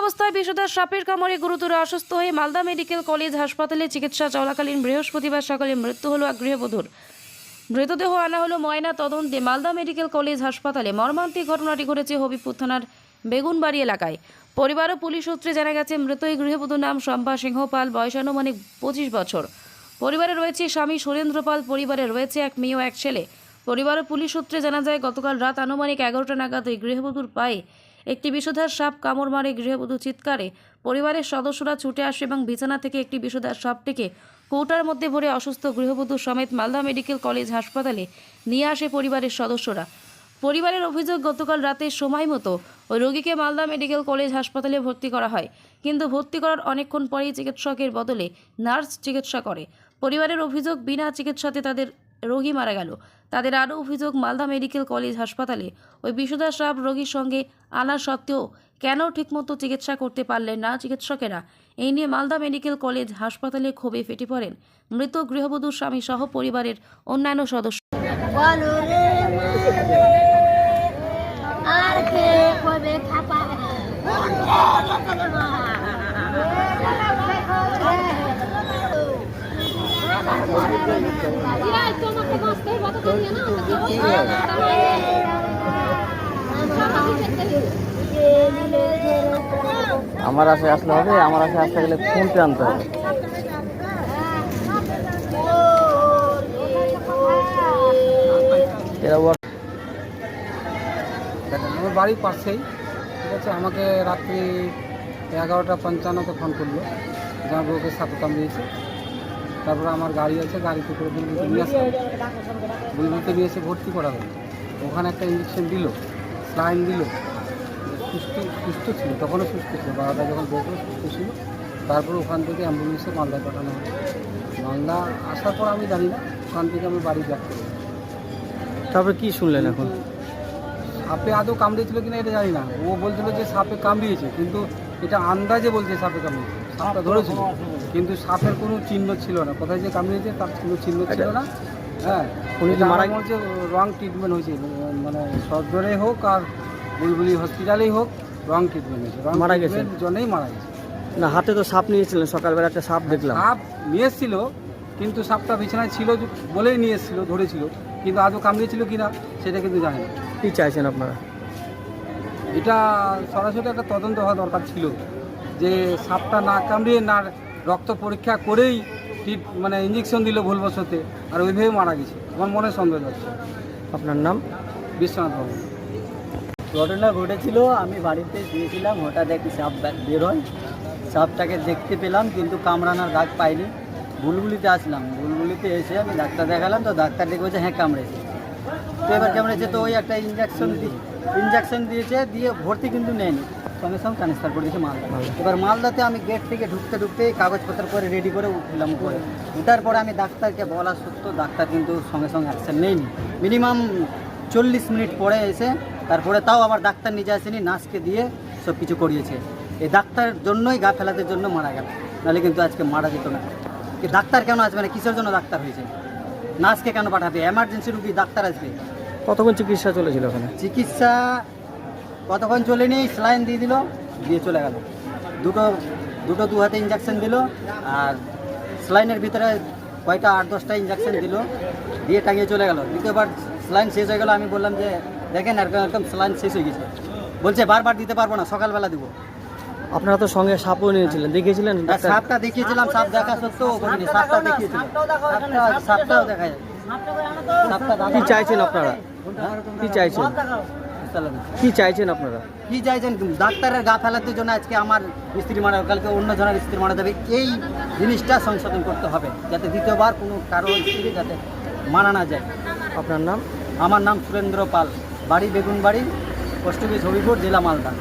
অবস্থায় বিষধর সাপের কামড়ে গুরুতর অসুস্থ হয়ে মালদা মেডিকেল কলেজ হাসপাতালে চিকিৎসা চলাকালীন বৃহস্পতিবার সকালে মৃত্যু হলো এক গৃহবধূর। মৃতদেহ আনা হলো ময়না তদন্তে মালদা মেডিকেল কলেজ হাসপাতালে। মর্মান্তিক ঘটনাটি ঘটেছে হবিপুর থানার বেগুনবাড়ি এলাকায়। পরিবার ও পুলিশ সূত্রে জানা গেছে, মৃত এই গৃহবধূর নাম শম্পা সিংহ পাল, বয়স পঁচিশ বছর। পরিবারে রয়েছে স্বামী সুরেন্দ্র পাল, পরিবারে রয়েছে এক মেয়ে ও এক ছেলে। পরিবার ও পুলিশ সূত্রে জানা যায়, গতকাল রাত আনুমানিক এগারোটা নাগাদ ওই গৃহবধূর পায়ে একটি বিষধার সাপ কামড় মারে, গৃহবধূ চিৎকারে। পরিবারের সদস্যরা ছুটে আসে এবং বিছানা থেকে একটি বিষধার সাপটিকে কৌটার মধ্যে ভরে অসুস্থ গৃহবধূ সমেত মালদা মেডিকেল কলেজ হাসপাতালে নিয়ে আসে পরিবারের সদস্যরা। পরিবারের অভিযোগ, গতকাল রাতে সময় মতো ওই রোগীকে মালদা মেডিকেল কলেজ হাসপাতালে ভর্তি করা হয়। কিন্তু ভর্তি করার অনেকক্ষণ পরেই চিকিৎসকের বদলে নার্স চিকিৎসা করে। পরিবারের অভিযোগ, বিনা চিকিৎসাতে তাদের রোগী মারা গেল। তাদের আরও অভিযোগ, মালদা মেডিকেল কলেজ হাসপাতালে ওই বিষধর সাপ রোগীর সঙ্গে আনা সত্ত্বেও কেন ঠিকমতো চিকিৎসা করতে পারলেন না চিকিৎসকেরা? এই নিয়ে মালদা মেডিকেল কলেজ হাসপাতালে ক্ষোভে ফেটে পড়েন মৃত গৃহবধূর স্বামী সহ পরিবারের অন্যান্য সদস্য। আর আমার আশে আসলে হবে, আমার আশে আসতে গেলে ফোনটা আনতে হবে। আমার বাড়ির পাশেই, ঠিক আছে? আমাকে রাত্রি এগারোটা পঞ্চান্নতে ফোন করল। যে আমার বউকে সাপে কামড়িয়েছে তারপরে আমার গাড়ি আছে গাড়িতে করে বুলবুলতে নিয়ে আসলাম। বুলবুলতে নিয়ে এসে ভর্তি করা হলো ওখানে একটা ইঞ্জেকশন দিল স্লাইন দিল। সুস্থ সুস্থ ছিল তখনও সুস্থ ছিল। বারোটা যখন দেখল সুস্থ ছিল। তারপরে ওখান থেকে অ্যাম্বুলেন্সে মালদায় পাঠানো হলো। মালদা আসার পর আমি জানি না ওখান থেকে আমি বাড়ি ব্যাক করি তারপরে কী শুনলেন এখন? সাপে আদৌ কামড়িয়েছিল কিনা এটা জানি না। ও বলছিল যে সাপে কামড়িয়েছে কিন্তু এটা আন্দাজে বলছে সাপে কামড়িয়েছে। সাপটা ধরেছিল। কিন্তু সাপের কোনো চিহ্ন ছিল না। কোথায় যে কামড়িয়েছে তার কোনো চিহ্ন ছিল না। হ্যাঁ উনি কি মারা হচ্ছে রং ট্রিটমেন্ট হয়েছে। মানে সদরে হোক আর বুলবুলি হসপিটালেই হোক রং ট্রিটমেন্ট হয়েছে। মারা গেছে? জন্যই মারা গেছে। না হাতে তো সাপ নিয়েছিলেন। সকালবেলা একটা সাপ দেখলাম। সাপ নিয়ে এসেছিল কিন্তু সাপটা বিছানায় ছিল বলেই নিয়ে এসেছিল ধরেছিল। কিন্তু আজও কামড়িয়েছিল কিনা সেটা কিন্তু জানি না। কি চাইছেন আপনারা? এটা সরাসরি একটা তদন্ত হওয়া দরকার ছিল। যে সাপটা না কামড়িয়ে না রক্ত পরীক্ষা করেই ঠিক মানে ইঞ্জেকশন দিল ভুলবশতে আর ওইভাবে মারা গেছে। আমার মনে সন্দেহ হচ্ছে আপনার নাম? বিশ্বনাথ বাবু। ঘটনা ঘটেছিল আমি বাড়িতে গিয়েছিলাম হঠাৎ একটি সাপ বে- বের হয় সাপটাকে দেখতে পেলাম কিন্তু কামড়ানোর দাগ পাইনি। বুলবুলিতে আসলাম। বুলবুলিতে এসে আমি ডাক্তার দেখালাম তো ডাক্তার দেখে বলছে হ্যাঁ কামড়েছে। তো এবার কামড়েছে তো ওই একটা ইঞ্জেকশন ইঞ্জেকশন দিয়েছে দিয়ে ভর্তি কিন্তু নেয়নি। সঙ্গে সঙ্গে ট্রান্সফার করে দিয়েছে মালদা এবার মালদাতে আমি গেট থেকে ঢুকতে ঢুকতে কাগজপত্র করে রেডি করে উঠলাম উপরে। উঠার পরে আমি ডাক্তারকে বলা সত্ত্বেও ডাক্তার কিন্তু সঙ্গে সঙ্গে অ্যাকশন নেয়নি। মিনিমাম চল্লিশ মিনিট পরে এসে তারপরে তাও আবার ডাক্তার নিজে আসেনি নার্সকে দিয়ে সব কিছু করিয়েছে। এই ডাক্তার জন্যই গা ফেলাতে জন্য মারা গেল। নাহলে কিন্তু আজকে মারা যেত না। ডাক্তার কেন আসবে না? কিসের জন্য ডাক্তার হয়েছে? নার্সকে কেন পাঠাবে? এমার্জেন্সি রুগী ডাক্তার আসবে। কতক্ষণ চিকিৎসা চলেছিল ওখানে? চিকিৎসা কতক্ষণ চলেনি স্লাইন দিয়ে দিল দিয়ে চলে গেল। দুটো দুটো দু হাতে ইঞ্জেকশন দিল আর স্লাইনের ভিতরে কয়টা আট দশটা ইঞ্জেকশন দিল দিয়ে টাঙিয়ে চলে গেল। দ্বিতীয়বার স্লাইন শেষ হয়ে গেল আমি বললাম যে দেখেন এরকম এরকম স্লাইন শেষ হয়ে গেছে। বলছে বারবার দিতে পারব না সকালবেলা দিব। আপনারা তো সঙ্গে সাপও নিয়েছিলেন দেখিয়েছিলেন? সাপটা দেখিয়েছিলাম সাপ দেখা সত্ত্বেও করিনি সাপটা দেখিয়েছিলাম। সাপটা- সাপটাও দেখা যায়। সাপটা কি চাইছেন আপনারা? কি চাইছেন? কি চাইছেন আপনারা? কি চাইছেন? ডাক্তারের গা ফেলাতে জন্য আজকে আমার স্ত্রী মারা কালকে অন্য জনের স্ত্রী মারা যাবে। এই জিনিসটা সংশোধন করতে হবে যাতে দ্বিতীয়বার কোনো কারও স্ত্রী যাতে মারা না যায়। আপনার নাম? আমার নাম সুরেন্দ্র পাল। বাড়ি বেগুনবাড়ি পোস্ট অফিস হবিপুর জেলা মালদা।